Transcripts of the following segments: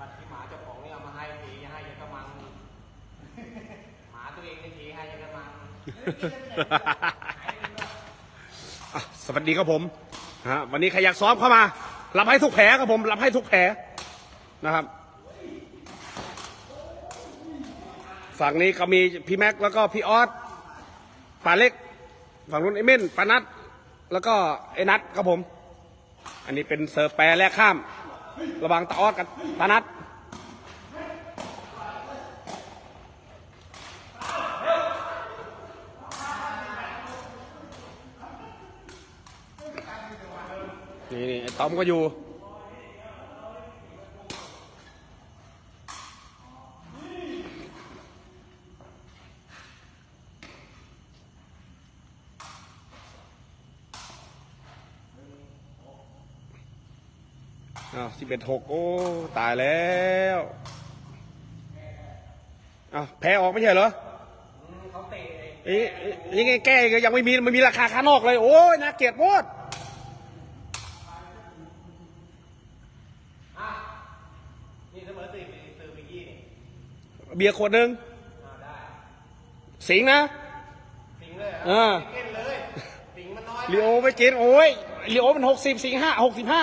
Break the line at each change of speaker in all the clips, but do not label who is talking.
บัตรที่หมาเจ้าของเนี่ยเอามาให้ผีให้ยังกระมัง หมาตัวเองนี่ผีให้ยังกระมัง
อะสวัสดีครับผมฮะวันนี้ใครอยากซ้อมเข้ามารับให้ทุกแผลครับผมรับให้ทุกแผลนะครับ ฝั่งนี้ก็มีพี่แม็กซ์แล้วก็พี่ออสป่าเล็ก ฝั่งนู้นไอ้เม่นปานัทแล้วก็ไอ้นัทครับผม อันนี้เป็นเซิร์ฟแปรแลกข้าม ระวังตาออดกับตานัดนี่นี่ไอ้ตอมก็อยู่ สิบเอ็ดหกโอ้ ตายแล้วอ้าวแพ้ออกไม่ใช่เหรอ
เขาเตะ
เอ๊ะเอ๊ะยังไงแก้อีกยังไม่มีมันมีราคาข้างนอกเลย โอ้ยน่าเกลียดโพด
อะนี่เสมอสี่ปีซื้อปีกี้นี่
เบียร์ขวดหนึ่ง
อ่าได้
สิงห์นะ
สิงเลยเหร
อ่า
เล่นเลยสิงมันน้อย
ลีโอไม่กินโอ้ยลีโอมันหกสิบสิงห้าหกสิบห้า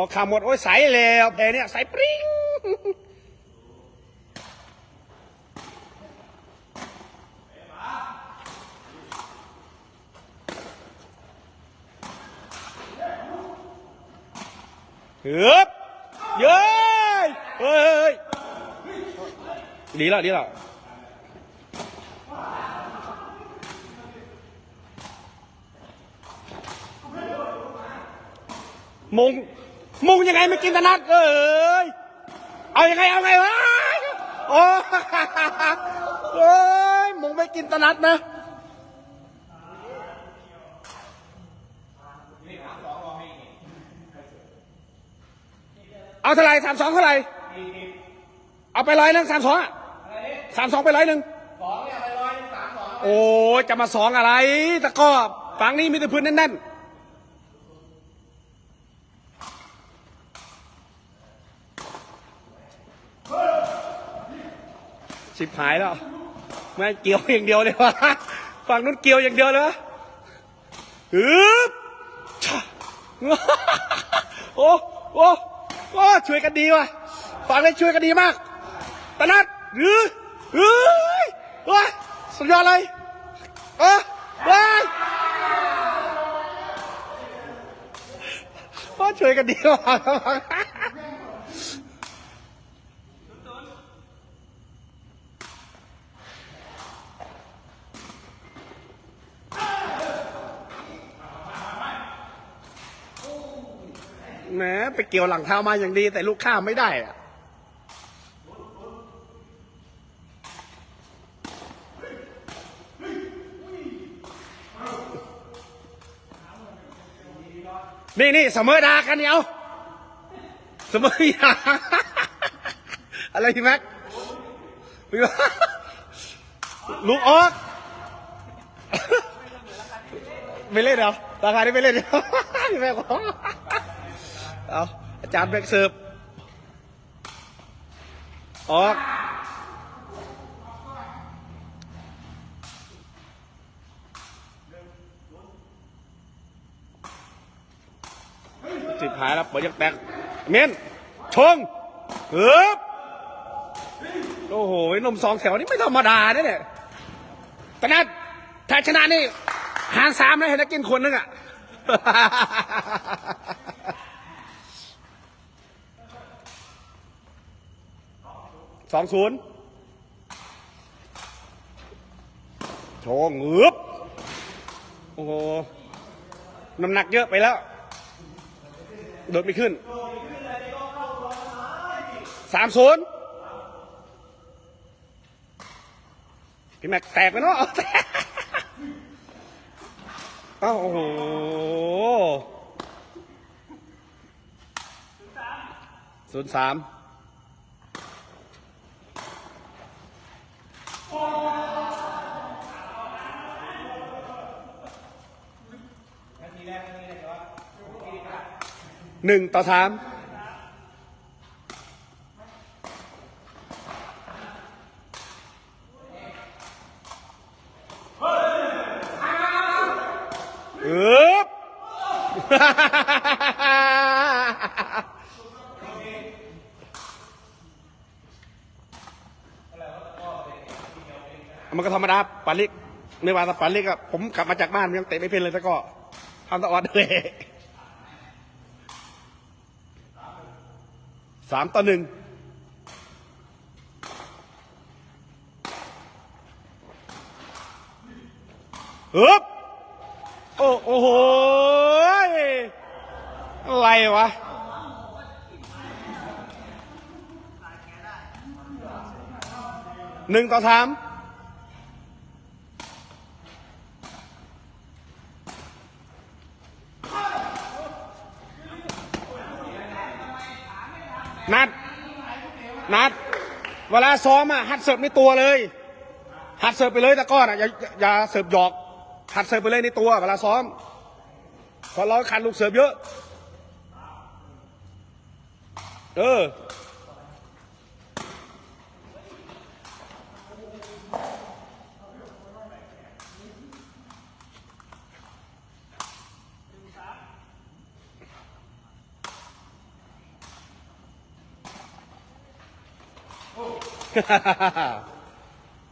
ข่าก็ยืนข้างอันนี้ไง
อะเออสรุปแพ้ได้แพ้ได้คาฟรีเหรอเอาขาหมด โอ้ยใสแล้วแพ้เนี่ยใสปริ้งเฮ้ยเย้ยเฮ้ยดีแล้วดีแล้วมุง มุงยังไงไม่กินตะนัดเอ้ยเอายังไงเอาไงวะโอ้เอ้ยมุงไม่กินตะนัดนะเอาเท่าไหร่สามสองเท่าไหร่เอาไปร้อยหนึ่งสามสองอะสามสองไปร้อยหนึ่ง
สองเนี่ยไปร้อยหนึ่งสามสอง
โอ้ยจะมาสองอะไรตะกร้อฝั่งนี้มีแต่พื้นแน่นๆ ชิบหายแล้วไม่เกี่ยวอย่างเดียวเลยวะฝั่งนู้นเกี่ยวอย่างเดียวเลยวะฮึบชะโอ้โอ้โอ้ช่วยกันดีว่ะฝั่งนี้ช่วยกันดีมากตะนัดหรือเฮ้ยว้าสุดยอดเลยเออว้าว่าช่วยกันดีว่ะ แหม ไปเกี่ยวหลังเท้ามาอย่างดี แต่ลูกข้ามไม่ได้อะนี่นี่เสมอดากันเนี่ยเอาเสมอดาอะไรพี่แม็กลูกออกไม่เล่นเหรอราคานี้ไม่เล่นเหรอพี่แม็ก เอาอาจารย์แบกเสิร์ฟออกสิบหายแล้วเปิดยังแตกเมนชงเฮึบโอ้โหนมสองแถวนี่ไม่ธรรมดาเนี่ยเนี่ยแต่นัดถ้าชนะนี่หารสามนะเห็นนักกินคนนึงอะ สองศูนย์โชงเงือบโอ้โหน้ำหนักเยอะไปแล้ว โดดไม่ขึ้นสามศูนย์พี่แม็กแตกไปเนาะอ้าโอ้โหศูนย์สาม
นาทีแรกนาทีแรกว่าที่กระ
หนึ่งต่อสามอึ๊บ มันก็ธรรมดาปาลิกไม่ว่าแต่ปาลิกอะผมกลับมาจากบ้านยังเตะไม่เป็นเลยแต่ก็ทำตะออดเลยสามต่อหนึ่งฮึบโอ้โอ้โหอะไรวะหนึ่งต่อสาม นัด นัด เวลาซ้อมอะหัดเสิร์ฟในตัวเลย หัดเสิร์ฟไปเลยตะก้อนอะอย่าอย่าเสิร์ฟหยอกหัดเสิร์ฟไปเลยในตัวเวลาซ้อมพอเราขันลูกเสิร์ฟเยอะ เออ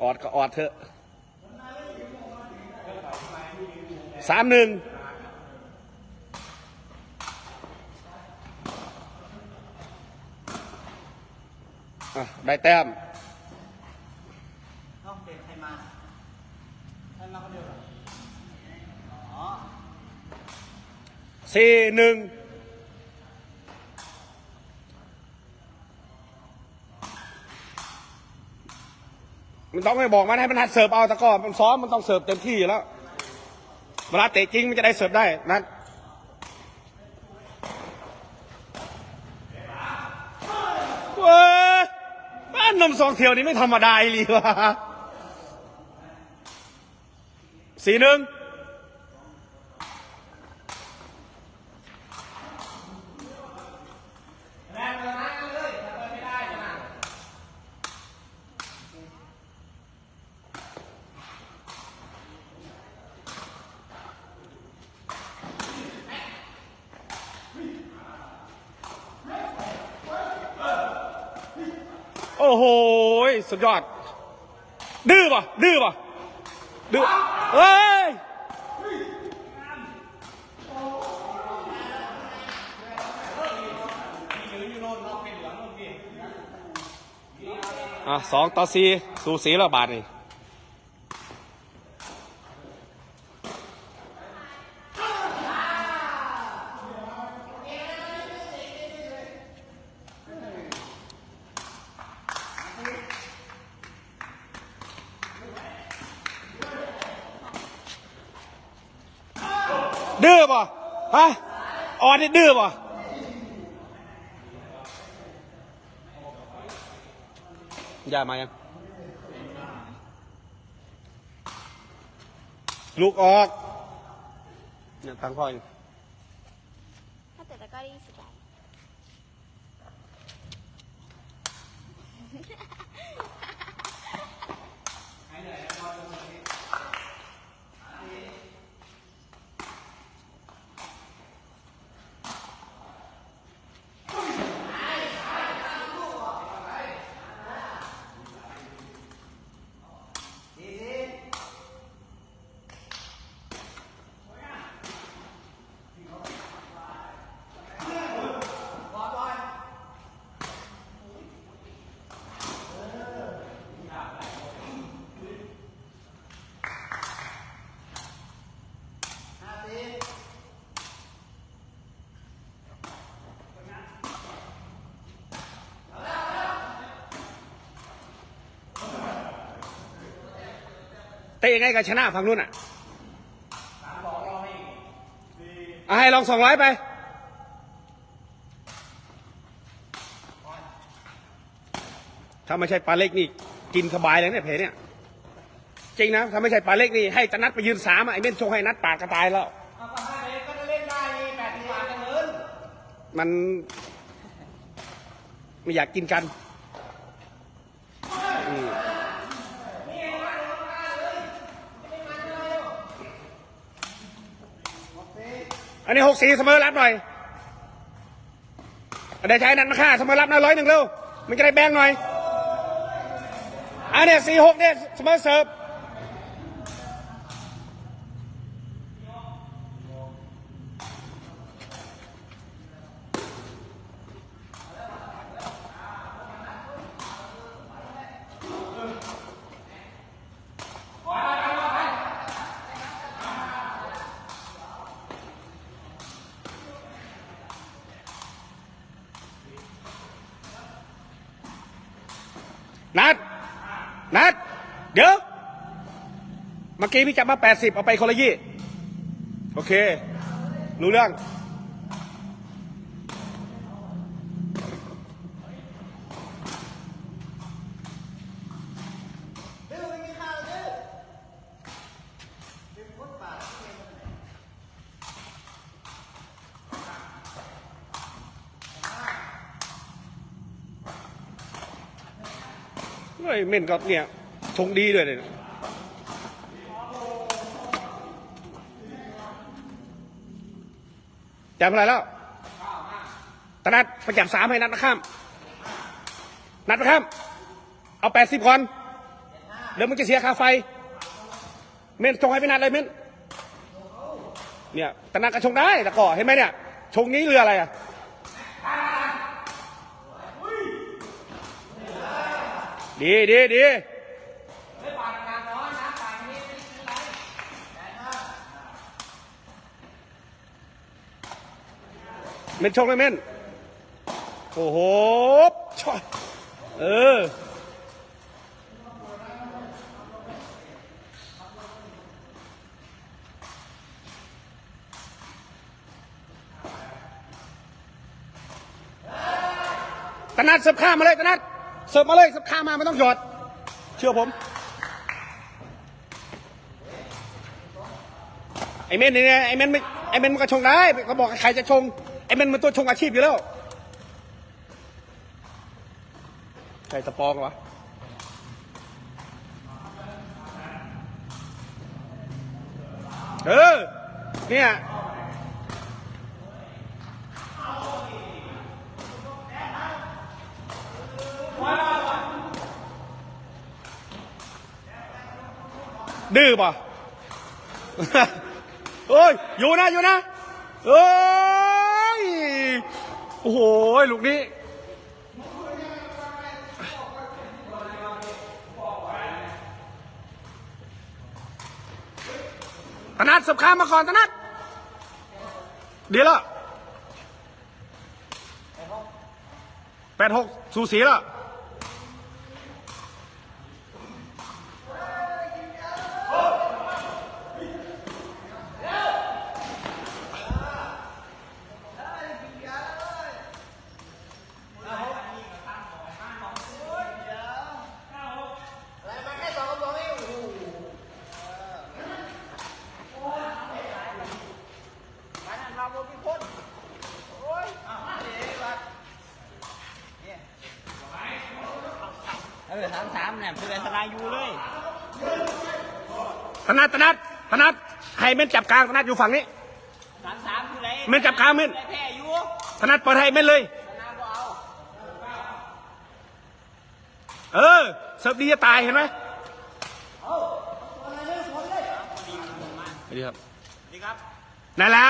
ออดก็ออดเถอะสามหนึ่งอะได้แต้ม
เอ้าเด็กใครมาใครมาคนเดียวเหรออ๋อ
สี่หนึ่ง มันต้องไม่บอกมันให้มันหัดเสิร์ฟเอาตะก็มันซ้อมมันต้องเสิร์ฟเต็มที่อยู่แล้วเวลาเตะจริงมันจะได้เสิร์ฟได้นัดเว้ยบ้านนมสองเที่ยวนี้ไม่ธรรมดาเลยวะสี่หนึ่ง
แรงเลยนะเลยถ้าเปิดไม่ได้นะ
โอ้โหสุดยอด ดื้อป่ะ ดื้อป่ะ ดื้อเฮ้ยอะสองต่อสี่สูสีแล้วบาทนี่ ดื้อป่ะฮะอ่อนนี่ดื้อป่ะย่ามายังลูกออกเนี่ยทางพ่อยู่ เตะยังไงก็ชนะฝั่งนู้นอะเอาให้ลองสองร้อยไปถ้าไม่ใช่ปลาเล็กนี่กินสบายเลยเนี่ยเพเนี่ยจริงนะถ้าไม่ใช่ปลาเล็กนี่ให้ตะนัดไปยืนสามอะไอ้เม่นชงให้นัดปากกระตายแล้ว
เอาก็ให้เลยก็จะเล่นได้นี่แปดสิบบาทจะเงิน
มันไม่อยากกินกันอืมอั นนี้หกสี่เสมอรับหน่อยอันนี้ใช้นันมาค่าเสมอรับหน่อยร้อยหนึ่งเร็วมันจะได้แบงหน่อยอันนี้สี่หกเนี่ยเสมอเสิร์ฟ นัด นัด เดี๋ยว เมื่อ กี้พี่จับมาแปดสิบเอาไปคนละยี่โอเค รู้เรื่อง เฮ้ยเม่นก็เนี่ยชงดีด้วยเนี่ย จับอะไรแล้วตนัดไปจับสามให้นัดนะข้าม นัดนะข้าม เอาแปดสิบก่อนเดี๋ยวมึงจะเสียค่าไฟ เม่นชงให้ไปนัดเลยเม่นเนี่ยตนัดก็ชงได้แต่ก่อเห็นไหมเนี่ย ชงนี้เรืออะไรอะดีดีดี เม่นชงเลยเม่นโอ้โหชอยเออตนัดเสิร์ฟข้ามาเลยตนัดเสิร์ฟมาเลยเสิร์ฟข้ามาไม่ต้องหยอด เชื่อผมไอเม่นเนี่ยไอเม่นไม่ไอเม่นมันก็ชงได้เขาบอกใครจะชง อ้เม่นมันตัวชงอาชีพอยู่แล้วใครสปองวะเออ เนี่ยดื้อป่ะ โอ้ย อยู่นะ อยู่นะ เอ้ย โอ้โห ลูกนี้ ตนัดสับข้ามมาก่อนตนัดเดี๋ยวละแปดหกสูสีแล้ว
อะไรมาแค่สองกระบอกเองโอ้โหมานั่นเราโมกิพ้นโอ้ยอ้าวเดี๋ยวก่อนเนี่ยเออสามสามเนี่ยเป็นสลายอยู่เลย
ธนัดธนัดธนัดให้เม่นจับกลางธนัดอยู่ฝั่งนี้
สามสามคืออะไร
เม่นจับกลางเม่น
ได้แพ้อยู่
ธนัดเปิดให้เม่นเลย
ชนะก็เอา
เออเสิร์ฟดีจะตายเห็นไหมดีครับ
ดีครับ
นั่นแหละ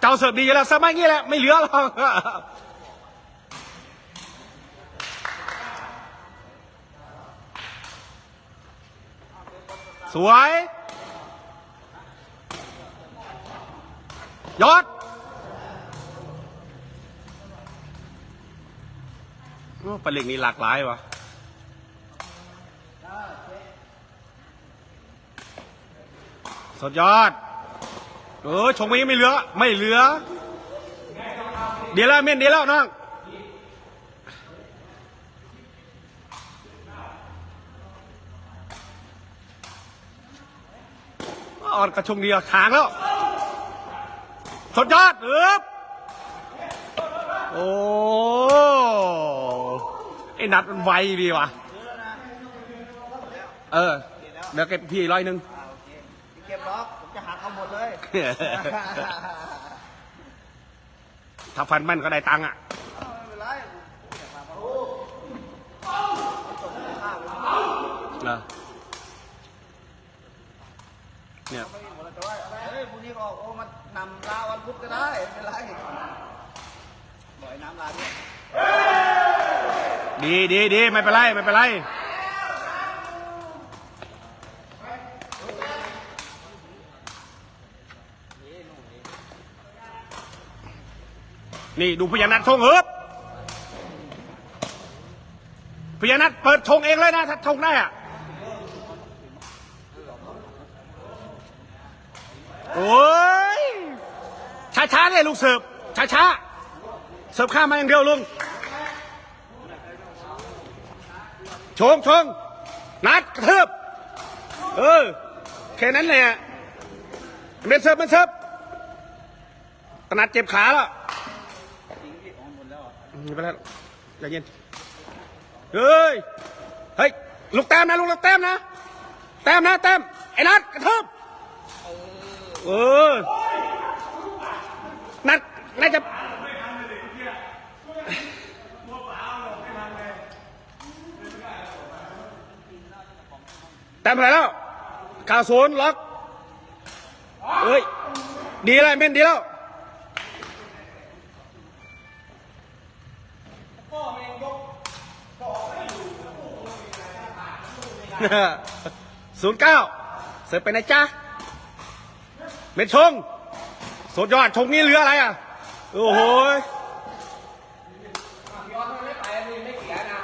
เจ้าเสิร์ฟดีอยู่แล้วเสิร์ฟมาอย่างนี้แหละไม่เหลือหรอก สวย ยอด โอ้ปลาเล็กนี่หลากหลายวะสุดยอด เออ ชงไปยังไม่เหลือ ไม่เหลือ เดี๋ยวแล้วเม่นเดี๋ยวแล้วน้อง อ่อนกระชงเดียวขางแล้วสุดยอดเออโอ้ไอ้นัดมันไวดีว่ะ เออ เดี๋ยวเก็บพี่ร้อยหนึ่ง
อ่าโอเคพี่เก็บล็อกผมจะหาเอาหมดเลย
ถ้าฟันแมันก็ได้ตังค์อะ
เอาไม่เป็นไรผมอยากมาโอ้จบข้าวเลย
นะเนี่ย
ไม่มีหมดแล้วแต่ว่าเฮ้ ยพรุ่งออกโอ้มันนำลาวันพุธก็ได้ไม่เป็นไรบ่อยน้ำลาด้วย
ดีดีดีไม่เป็นไรไม่เป็นไรนี่ดูพญานาคชงเฮิบพญานาคเปิดชงเองเลยนะถ้าชงได้อะ โอ้ยช้าๆเลยลูกเสิร์ฟช้าๆเสิร์ฟข้ามมาอย่างเดียวลุงชงชงนัดกระเทืบเออแค่นั้นแหละเมนเซิร์ฟเมนเซิร์ฟตนัดเจ็บขาแล้ว
ออกหมดแล้วอะ
ไม่เป็นไรใจเย็นเฮ้ยเฮ้ยลูกแต้มนะลูกแต้มนะแต้มนะแต้มไอ้นัดกระเทืบ เออ นัดน่าจะ แต้มอะไรแล้วข่าวศูนย์ล็อกเอ้ย ดีแล้วเม่นดีแล้วศูนย์เก้าเสิร์ฟไปไหนจ๊ะ เม็ดชง สุดยอดชงนี่เหลืออะไรอะ โอ้โห
มันไม่ไปมันไม่เสียนะ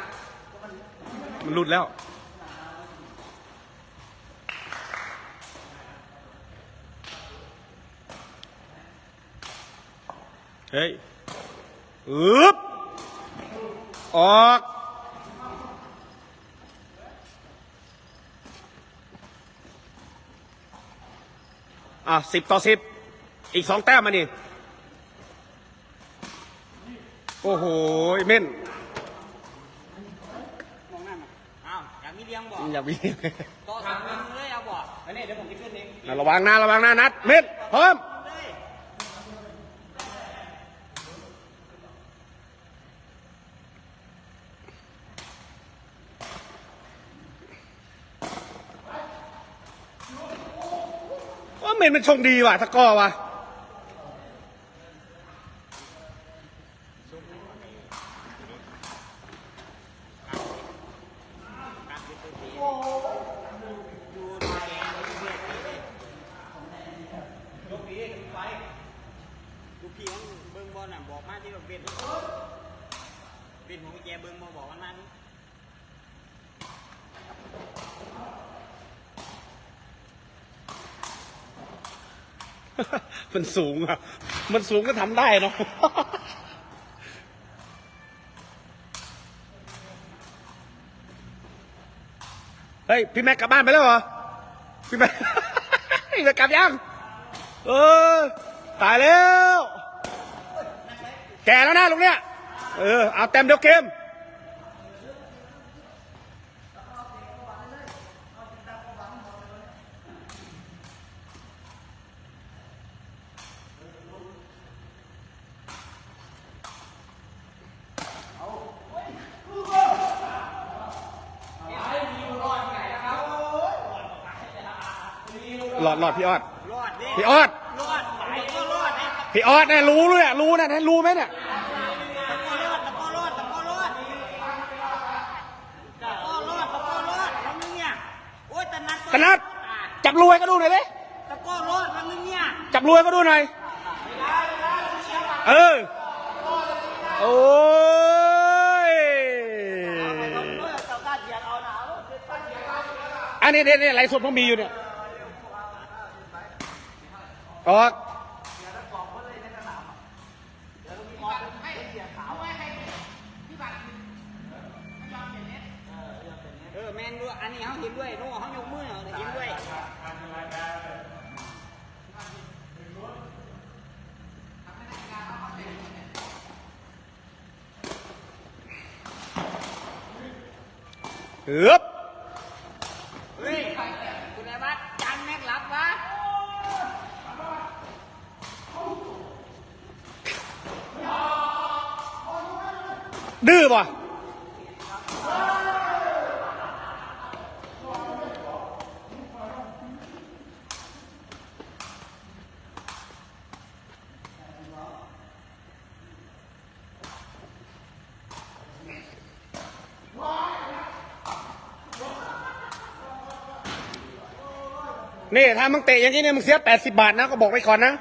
มันหลุดแล้ว เฮ้ย อึบออก อะสิบต่อสิบอีกสองแต้มมานี่โอ้โหเม่น
มองหน้ามาอ้าวอยากมีเลี้ยงบ่
อย่าวิ่ง
ต่อสามมือเลยเอาบ่อันนี้เดี๋ยวผมจะขึ้นเอง
นะระวังนะระวังนะนัดเม่นพร้อม
เลย
ว่าเม่น มันชงดีว่ะตะก้อว่ะ
ลูกพี่ของเบิ้งบอลน่ะบอกมาที่เราเบ็ดเบ็ดของแกเบิ้งมาบอกกันมานี่
มันสูงอะ มันสูงก็ทำได้เนาะเฮ้ย พี่แม็กกลับบ้านไปแล้วเหรอ พี่แม็กพี่แม็กกลับยัง เออ ตายแล้ว แก่แล้วนะลุงเนี่ย เออ เอาเต็มเดียวเกม ดหลอดพี่ออด
รอดดิ
พี่ออด
รอดไหนก็รอดไอ้
พี่ออดเนี่ยรู้เลยอะรู้นะท่านรู้ไหมเนี่ย
ตะโกรอดตะโกรอดตะโกรอดตะโกรอดตะโกรอดแล้วมึงเนี่ยโอ้ยตะนัด
ตะนัดจับรวยก็ดูหน่อยดิ
ตะโกรอดแล้วมึงเนี่ย
จับรวยก็ดูหน่อยเออโอ้ย
เจ้าก้าเทียนเอาหนาว
อันนี้เนี่ยเนี่ยไลฟ์สดผมมีอยู่เนี่ย ออก
เออแมนด้วยอันนี้เขาเห็นด้วยโน่เขายกมือเขาเห็นด้วย
ฮึบ
เฮ้ยคุณนายวัดจันแม็กรับวะ
ดื้อป่ะนี่ถ้ามึงเตะอย่างนี้เนี่ยมึงเสียแปดสิบบาทนะก็บอกไปก่อนนะ